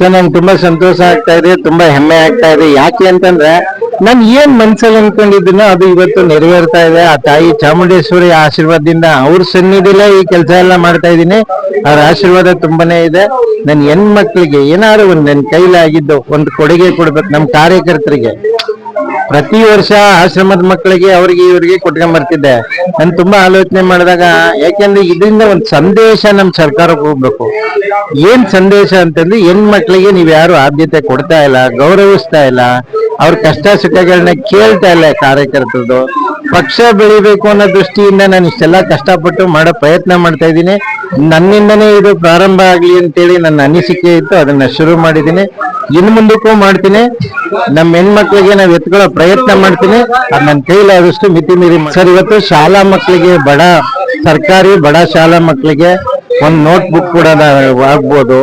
So ನಂಗೆ ತುಂಬಾ ಸಂತೋಷ ಆಗ್ತಾ ಇದೆ, ತುಂಬಾ ಹೆಮ್ಮೆ ಆಗ್ತಾ ಇದೆ. ಯಾಕೆ ಅಂತಂದ್ರೆ ನಾನ್ ಏನ್ ಮನ್ಸಲ್ಲಿ ಅನ್ಕೊಂಡಿದ್ದೀನೋ ಅದು ಇವತ್ತು ನೆರವೇರ್ತಾ ಇದೆ. ಆ ತಾಯಿ ಚಾಮುಂಡೇಶ್ವರಿ ಆಶೀರ್ವಾದದಿಂದ ಅವ್ರ ಸನ್ನಿಧಿಲೇ ಈ ಕೆಲಸ ಎಲ್ಲ ಮಾಡ್ತಾ ಇದ್ದೀನಿ. ಅವ್ರ ಆಶೀರ್ವಾದ ತುಂಬಾನೇ ಇದೆ. ನನ್ ಹೆಣ್ಮಕ್ಳಿಗೆ ಏನಾದ್ರು ಒಂದ್ ನನ್ ಕೈಲಾಗಿದ್ದು ಒಂದು ಕೊಡುಗೆ ಕೊಡ್ಬೇಕು ನಮ್ ಕಾರ್ಯಕರ್ತರಿಗೆ. ಪ್ರತಿ ವರ್ಷ ಆಶ್ರಮದ ಮಕ್ಕಳಿಗೆ ಅವ್ರಿಗೆ ಇವ್ರಿಗೆ ಕೊಟ್ಕೊಂಡ್ ಬರ್ತಿದ್ದೆ. ನಾನು ತುಂಬಾ ಆಲೋಚನೆ ಮಾಡಿದಾಗ, ಯಾಕೆಂದ್ರೆ ಇದರಿಂದ ಒಂದು ಸಂದೇಶ ನಮ್ ಸರ್ಕಾರಕ್ಕೆ ಹೋಗ್ಬೇಕು. ಏನ್ ಸಂದೇಶ ಅಂತಂದ್ರೆ, ಹೆಣ್ಮಕ್ಳಿಗೆ ನೀವ್ ಯಾರು ಆದ್ಯತೆ ಕೊಡ್ತಾ ಇಲ್ಲ, ಗೌರವಿಸ್ತಾ ಇಲ್ಲ, ಅವ್ರ ಕಷ್ಟ ಸುಖಗಳನ್ನ ಕೇಳ್ತಾ ಇಲ್ಲ ಕಾರ್ಯಕರ್ತರದು. ಪಕ್ಷ ಬೆಳಿಬೇಕು ಅನ್ನೋ ದೃಷ್ಟಿಯಿಂದ ನಾನು ಇಷ್ಟೆಲ್ಲ ಕಷ್ಟಪಟ್ಟು ಮಾಡೋ ಪ್ರಯತ್ನ ಮಾಡ್ತಾ ಇದ್ದೀನಿ. ನನ್ನಿಂದನೇ ಇದು ಪ್ರಾರಂಭ ಆಗ್ಲಿ ಅಂತೇಳಿ ನನ್ನ ಅನಿಸಿಕೆ ಇತ್ತು, ಅದನ್ನ ಶುರು ಮಾಡಿದ್ದೀನಿ. ಇನ್ ಮುಂದಕ್ಕೂ ಮಾಡ್ತೀನಿ. ನಮ್ಮ ಹೆಣ್ಮಕ್ಳಿಗೆ ನಾವು ಎತ್ಕೊಳ್ಳೋ ಪ್ರಯತ್ನ ಮಾಡ್ತೀನಿ. ಅದು ನನ್ನ ಕೈಲಾದಷ್ಟು ಮಿತಿ ಮೀರಿ ಸರ್, ಇವತ್ತು ಶಾಲಾ ಮಕ್ಕಳಿಗೆ ಬಡ ಸರ್ಕಾರಿ ಬಡ ಶಾಲಾ ಮಕ್ಕಳಿಗೆ ಒಂದ್ ನೋಟ್ ಬುಕ್ ಕೂಡ ಆಗ್ಬೋದು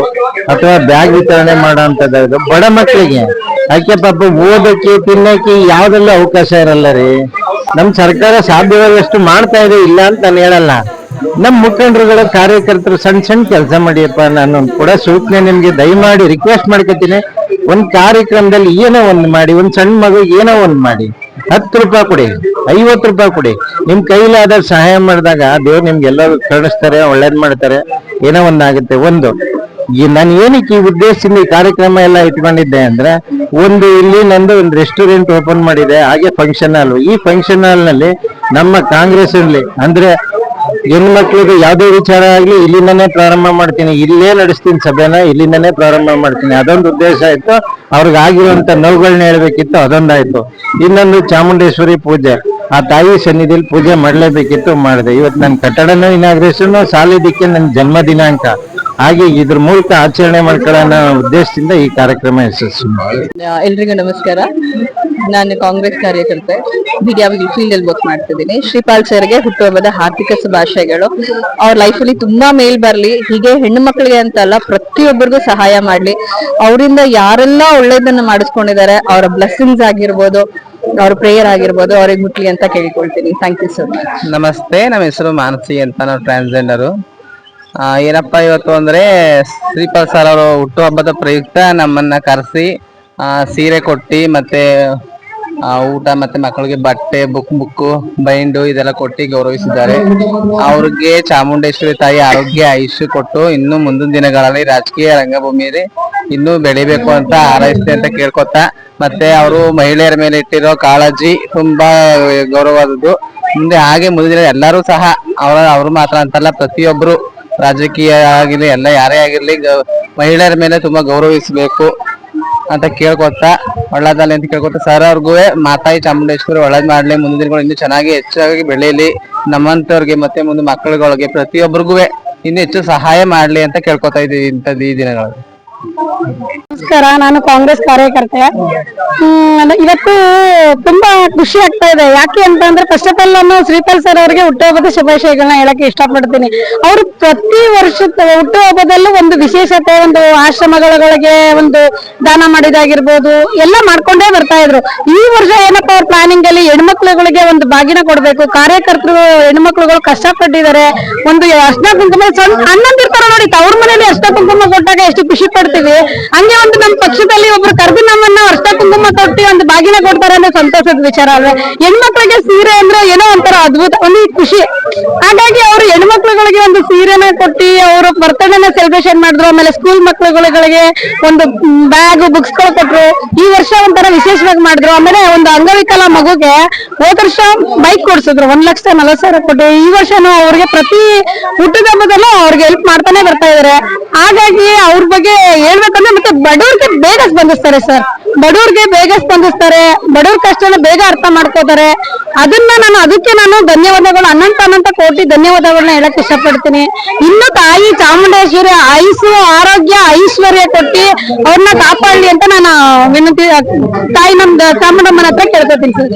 ಅಥವಾ ಬ್ಯಾಗ್ ವಿತರಣೆ ಮಾಡೋ ಅಂತದ್ದು ಬಡ ಮಕ್ಕಳಿಗೆ ಯಾಕೆ ಪಾಪ ಓದಕ್ಕೆ, ತಿನ್ನಕ್ಕೆ ಯಾವ್ದೆಲ್ಲ ಅವಕಾಶ ಇರಲ್ಲ ರೀ. ನಮ್ ಸರ್ಕಾರ ಸಾಧ್ಯವಾದಷ್ಟು ಮಾಡ್ತಾ ಇದೆ, ಇಲ್ಲ ಅಂತ ನಾನು ಹೇಳಲ್ಲ. ನಮ್ ಮುಖಂಡರುಗಳ ಕಾರ್ಯಕರ್ತರು ಸಣ್ಣ ಸಣ್ಣ ಕೆಲಸ ಮಾಡಿಯಪ್ಪ, ನಾನು ಕೂಡ ಸೂಚನೆ ನಿಮ್ಗೆ ದಯಮಾಡಿ ರಿಕ್ವೆಸ್ಟ್ ಮಾಡ್ಕೊತೀನಿ. ಒಂದ್ ಕಾರ್ಯಕ್ರಮದಲ್ಲಿ ಏನೋ ಒಂದ್ ಮಾಡಿ, ಒಂದ್ ಸಣ್ಣ ಮಗು ಏನೋ ಒಂದ್ ಮಾಡಿ. ಹತ್ತು ರೂಪಾಯಿ ಕೊಡಿ, ಐವತ್ತು ರೂಪಾಯಿ ಕೊಡಿ. ನಿಮ್ ಕೈಲಾದ ಸಹಾಯ ಮಾಡಿದಾಗ ದೇವ್ರು ನಿಮ್ಗೆಲ್ಲ ಕರುಣಿಸ್ತಾರೆ, ಒಳ್ಳೇದ್ ಮಾಡ್ತಾರೆ. ಏನೋ ಒಂದಾಗುತ್ತೆ ಒಂದು ನಾನು ಏನಕ್ಕೆ ಈ ಉದ್ದೇಶದಿಂದ ಈ ಕಾರ್ಯಕ್ರಮ ಎಲ್ಲ ಇಟ್ಕೊಂಡಿದ್ದೆ ಅಂದ್ರೆ, ಒಂದು ಇಲ್ಲಿ ನಂದು ಒಂದು ರೆಸ್ಟೋರೆಂಟ್ ಓಪನ್ ಮಾಡಿದೆ, ಹಾಗೆ ಫಂಕ್ಷನ್ ಹಾಲ್ ಈ ಫಂಕ್ಷನ್ ಹಾಲ್ನಲ್ಲಿ ನಮ್ಮ ಕಾಂಗ್ರೆಸ್ ಅಲ್ಲಿ ಅಂದ್ರೆ ಹೆಣ್ಮಕ್ಳಿಗೆ ಯಾವುದೇ ವಿಚಾರ ಆಗ್ಲಿ ಇಲ್ಲಿಂದನೇ ಪ್ರಾರಂಭ ಮಾಡ್ತೀನಿ. ಇಲ್ಲೇ ನಡೆಸ್ತೀನಿ ಸಭೆನ, ಇಲ್ಲಿಂದನೇ ಪ್ರಾರಂಭ ಮಾಡ್ತೀನಿ. ಅದೊಂದು ಉದ್ದೇಶ ಆಯ್ತು. ಅವ್ರಿಗೆ ಆಗಿರುವಂತ ನೋವುಗಳನ್ನ ಹೇಳ್ಬೇಕಿತ್ತು, ಅದೊಂದಾಯ್ತು. ಇನ್ನೊಂದು ಚಾಮುಂಡೇಶ್ವರಿ ಪೂಜೆ. ಆ ತಾಯಿ ಸನ್ನಿಧಿಯಲ್ಲಿ ಪೂಜೆ ಮಾಡ್ಲೇಬೇಕಿತ್ತು, ಮಾಡಿದೆ. ಇವತ್ತು ನನ್ನ ಕಟ್ಟಡನೂ ಇನಾಗ್ರೇಷನ್ ಸಾಲಿದ್ದಕ್ಕೆ ನನ್ನ ಜನ್ಮ ದಿನಾಂಕ. ಹಾಗೆ ಇದ್ರ ಮೂಲಕ ಆಚರಣೆ ಮಾಡ್ಕೊಳ್ಳೋಣ ಉದ್ದೇಶದಿಂದ ಈ ಕಾರ್ಯಕ್ರಮ ಯಶಸ್ವಿ ಎಲ್ರಿಗೂ ನಮಸ್ಕಾರ. ನಾನು ಕಾಂಗ್ರೆಸ್ ಕಾರ್ಯಕರ್ತೆ ಬಿಡಿಯಾಗಿ ಫೀಲ್ಡ್ ಅಲ್ಲಿ ವರ್ಕ್ ಮಾಡ್ತಿದ್ದೀನಿ. ಶ್ರೀಪಾಲ್ ಸರ್ಗೆ ಹುಟ್ಟುಹಬ್ಬದ ಆರ್ಥಿಕ ಶುಭಾಶಯಗಳು. ಅವ್ರ ಲೈಫಲ್ಲಿ ತುಂಬಾ ಮೇಲ್ ಬರ್ಲಿ ಹೀಗೆ ಹೆಣ್ಣು ಮಕ್ಕಳಿಗೆ ಅಂತಲ್ಲ ಪ್ರತಿಯೊಬ್ಬರಿಗೂ ಸಹಾಯ ಮಾಡ್ಲಿ. ಅವರಿಂದ ಯಾರೆಲ್ಲ ಒಳ್ಳೇದನ್ನ ಮಾಡಿಸ್ಕೊಂಡಿದ್ದಾರೆ ಅವರ ಬ್ಲೆಸ್ಸಿಂಗ್ಸ್ ಆಗಿರ್ಬೋದು ಅವ್ರ ಪ್ರೇಯರ್ ಆಗಿರ್ಬೋದು ಅವ್ರಿಗೆ ಮುಟ್ಲಿ ಅಂತ ಕೇಳಿಕೊಳ್ತೀನಿ. ಥ್ಯಾಂಕ್ ಯು ಸರ್ ಮಚ್ ನಮಸ್ತೆ ನಮ್ಮ ಹೆಸರು ಮಾನಸಿ ಅಂತ ನಾವು ಟ್ರಾನ್ಸ್ಜೆಂಡರು ಏನಪ್ಪಾ ಇವತ್ತು ಅಂದ್ರೆ ಶ್ರೀಪಾಲ್ ಸರ್ ಅವರು ಹುಟ್ಟುಹಬ್ಬದ ಪ್ರಯುಕ್ತ ನಮ್ಮನ್ನ ಕರೆಸಿ ಸೀರೆ ಕೊಟ್ಟು ಮತ್ತೆ ಆ, ಊಟ ಮತ್ತೆ ಮಕ್ಕಳಿಗೆ ಬಟ್ಟೆ ಬುಕ್ ಬುಕ್ಕು ಬೈಂಡು ಇದೆಲ್ಲ ಕೊಟ್ಟು ಗೌರವಿಸಿದ್ದಾರೆ. ಅವ್ರಿಗೆ ಚಾಮುಂಡೇಶ್ವರಿ ತಾಯಿ ಆರೋಗ್ಯ ಆಯುಷ್ಯ ಕೊಟ್ಟು ಇನ್ನು ಮುಂದಿನ ದಿನಗಳಲ್ಲಿ ರಾಜಕೀಯ ರಂಗಭೂಮಿಯಲ್ಲಿ ಇನ್ನೂ ಬೆಳಿಬೇಕು ಅಂತ ಹಾರೈಸ್ತೆ ಅಂತ ಕೇಳ್ಕೊತಾ ಮತ್ತೆ ಅವರು ಮಹಿಳೆಯರ ಮೇಲೆ ಇಟ್ಟಿರೋ ಕಾಳಜಿ ತುಂಬಾ ಗೌರವವಾದದ್ದು. ಮುಂದೆ ಹಾಗೆ ಮುಂದಿನ ಎಲ್ಲರೂ ಸಹ ಅವರ ಅವರು ಮಾತ್ರ ಅಂತಲ್ಲ ಪ್ರತಿಯೊಬ್ಬರು ರಾಜಕೀಯ ಆಗಿರ್ಲಿ, ಎಲ್ಲ ಯಾರೇ ಆಗಿರ್ಲಿ ಮಹಿಳೆಯರ ಮೇಲೆ ತುಂಬಾ ಗೌರವಿಸಬೇಕು ಅಂತ ಕೇಳ್ಕೊತ ಒಳ್ಳೇದಲ್ಲಿ ಅಂತ ಕೇಳ್ಕೊತ ಸರ್ ಅವ್ರಿಗೂ ಮಾತಾಯಿ ಚಾಮುಂಡೇಶ್ವರಿ ಒಳ್ಳೇದ್ ಮಾಡ್ಲಿ. ಮುಂದಿನ ದಿನಗಳು ಇನ್ನೂ ಚೆನ್ನಾಗಿ ಹೆಚ್ಚಾಗಿ ಬೆಳೆಯಲಿ ನಮ್ಮಂತವ್ರಿಗೆ ಮತ್ತೆ ಮುಂದೆ ಮಕ್ಕಳುಗಳಿಗೆ ಪ್ರತಿಯೊಬ್ಬರಿಗೂ ಇನ್ನು ಹೆಚ್ಚು ಸಹಾಯ ಮಾಡ್ಲಿ ಅಂತ ಕೇಳ್ಕೊತಾ ಇದ್ದೀವಿ ಇಂಥದ್ದು ಈ ದಿನಗಳಲ್ಲಿ. ನಮಸ್ಕಾರ, ನಾನು ಕಾಂಗ್ರೆಸ್ ಕಾರ್ಯಕರ್ತೆ. ಇವತ್ತು ತುಂಬಾ ಖುಷಿ ಆಗ್ತಾ ಇದೆ. ಯಾಕೆ ಅಂತ ಅಂದ್ರೆ ಫಸ್ಟ್ ಆಫ್ ಆಲ್ ನಾನು ಶ್ರೀಪಾಲ್ ಸರ್ ಅವರಿಗೆ ಹುಟ್ಟುಹಬ್ಬದ ಶುಭಾಶಯಗಳನ್ನ ಹೇಳಕ್ಕೆ ಇಷ್ಟಪಡ್ತೀನಿ. ಅವರು ಪ್ರತಿ ವರ್ಷ ಹುಟ್ಟುಹಬ್ಬದಲ್ಲೂ ಒಂದು ವಿಶೇಷತೆ, ಒಂದು ಆಶ್ರಮಗಳಿಗೆ ಒಂದು ದಾನ ಮಾಡಿದಾಗಿರ್ಬೋದು, ಎಲ್ಲ ಮಾಡ್ಕೊಂಡೇ ಬರ್ತಾ ಇದ್ರು. ಈ ವರ್ಷ ಏನಪ್ಪ ಅವ್ರ ಪ್ಲಾನಿಂಗ್ ಅಲ್ಲಿ ಹೆಣ್ಮಕ್ಳುಗಳಿಗೆ ಒಂದು ಬಾಗಿನ ಕೊಡ್ಬೇಕು. ಕಾರ್ಯಕರ್ತರು, ಹೆಣ್ಮಕ್ಳುಗಳು ಕಷ್ಟಪಟ್ಟಿದ್ದಾರೆ. ಒಂದು ಅರ್ಶನ ಕುಂಕುಮ ಸಣ್ಣ ಅಣ್ಣಂದಿರ್ತಾರ ನೋಡಿ, ತವ್ರ ಮನೇಲಿ ಅರ್ಶನ ಕುಂಕುಮ ಕೊಟ್ಟಾಗ ಎಷ್ಟು ಖುಷಿ ಪಡ್ತೀವಿ ಹಂಗೆ ಒಂದು ನಮ್ಮ ಪಕ್ಷದಲ್ಲಿ ಒಬ್ರು ಕರೆದು ನಮ್ಮನ್ನ ಅರ್ಶನ ಕುಂಕುಮ ಕೊಟ್ಟು ಒಂದು ಬಾಗಿನ ಕೊಡ್ತಾರೆ ಅಂದ್ರೆ ಸಂತೋಷದ ವಿಚಾರ ಅಲ್ವೇ. ಹೆಣ್ಮಕ್ಳಿಗೆ ಸೀರೆ ಅಂದ್ರೆ ಏನೋ ಒಂಥರ ಅದ್ಭುತ ಒಂದು ಖುಷಿ. ಹಾಗಾಗಿ ಅವರು ಹೆಣ್ಮಕ್ಳುಗಳಿಗೆ ಒಂದು ಸೀರೆನ ಕೊಟ್ಟು ಅವರು ಬರ್ತಡೇನ ಸೆಲೆಬ್ರೇಷನ್ ಮಾಡಿದ್ರು, ಆಮೇಲೆ ಸ್ಕೂಲ್ ಮಕ್ಳುಗಳಿಗೆ ಒಂದು ಬ್ಯಾಗ್ ಬುಕ್ಸ್ಗಳು ಕೊಟ್ರು. ಈ ವರ್ಷ ಒಂಥರ ವಿಶೇಷವಾಗಿ ಮಾಡಿದ್ರು. ಆಮೇಲೆ ಒಂದು ಅಂಗವಿಕಲ ಮಗುಗೆ ಹೋದ ವರ್ಷ ಬೈಕ್ ಕೊಡ್ಸಿದ್ರು ಒಂದ್ ಲಕ್ಷ ನಲವತ್ ಸಾವಿರ ಕೊಟ್ಟು. ಈ ವರ್ಷನೂ ಅವ್ರಿಗೆ ಪ್ರತಿ ಹುಟ್ಟದ ಹಬ್ಬದಲ್ಲೂ ಅವ್ರಿಗೆ ಹೆಲ್ಪ್ ಮಾಡ್ತಾನೆ ಬರ್ತಾ ಇದಾರೆ. ಹಾಗಾಗಿ ಅವ್ರ ಬಗ್ಗೆ ಹೇಳ್ಬೇಕಂದ್ರೆ ಮತ್ತೆ ಬಡವ್ರಿಗೆ ಬೇಗ ಸ್ಪಂದಿಸ್ತಾರೆ ಸರ್ ಬಡವ್ರಿಗೆ ಬೇಗ ಸ್ಪಂದಿಸ್ತಾರೆ. ಬಡವ್ರ ಕಷ್ಟನ ಬೇಗ ಅರ್ಥ ಮಾಡ್ಕೋತಾರೆ. ಅದನ್ನ ನಾನು, ಅದಕ್ಕೆ ನಾನು ಧನ್ಯವಾದಗಳು. ಅನಂತ ಅನಂತ ಕೋಟಿ ಧನ್ಯವಾದಗಳನ್ನ ಹೇಳಕ್ ಇಷ್ಟಪಡ್ತೀನಿ. ಇನ್ನು ತಾಯಿ ಚಾಮುಂಡೇಶ್ವರಿ ಆಯುಸು ಆರೋಗ್ಯ ಐಶ್ವರ್ಯ ಕೊಟ್ಟಿ ಅವ್ರನ್ನ ಕಾಪಾಡಲಿ ಅಂತ ನಾನು ವಿನಂತಿ ತಾಯಿ ನಮ್ದು ಚಾಮುಂಡಮ್ಮನ ಹತ್ರ ಕೇಳ್ಕೊತೀನಿ ಸರ್.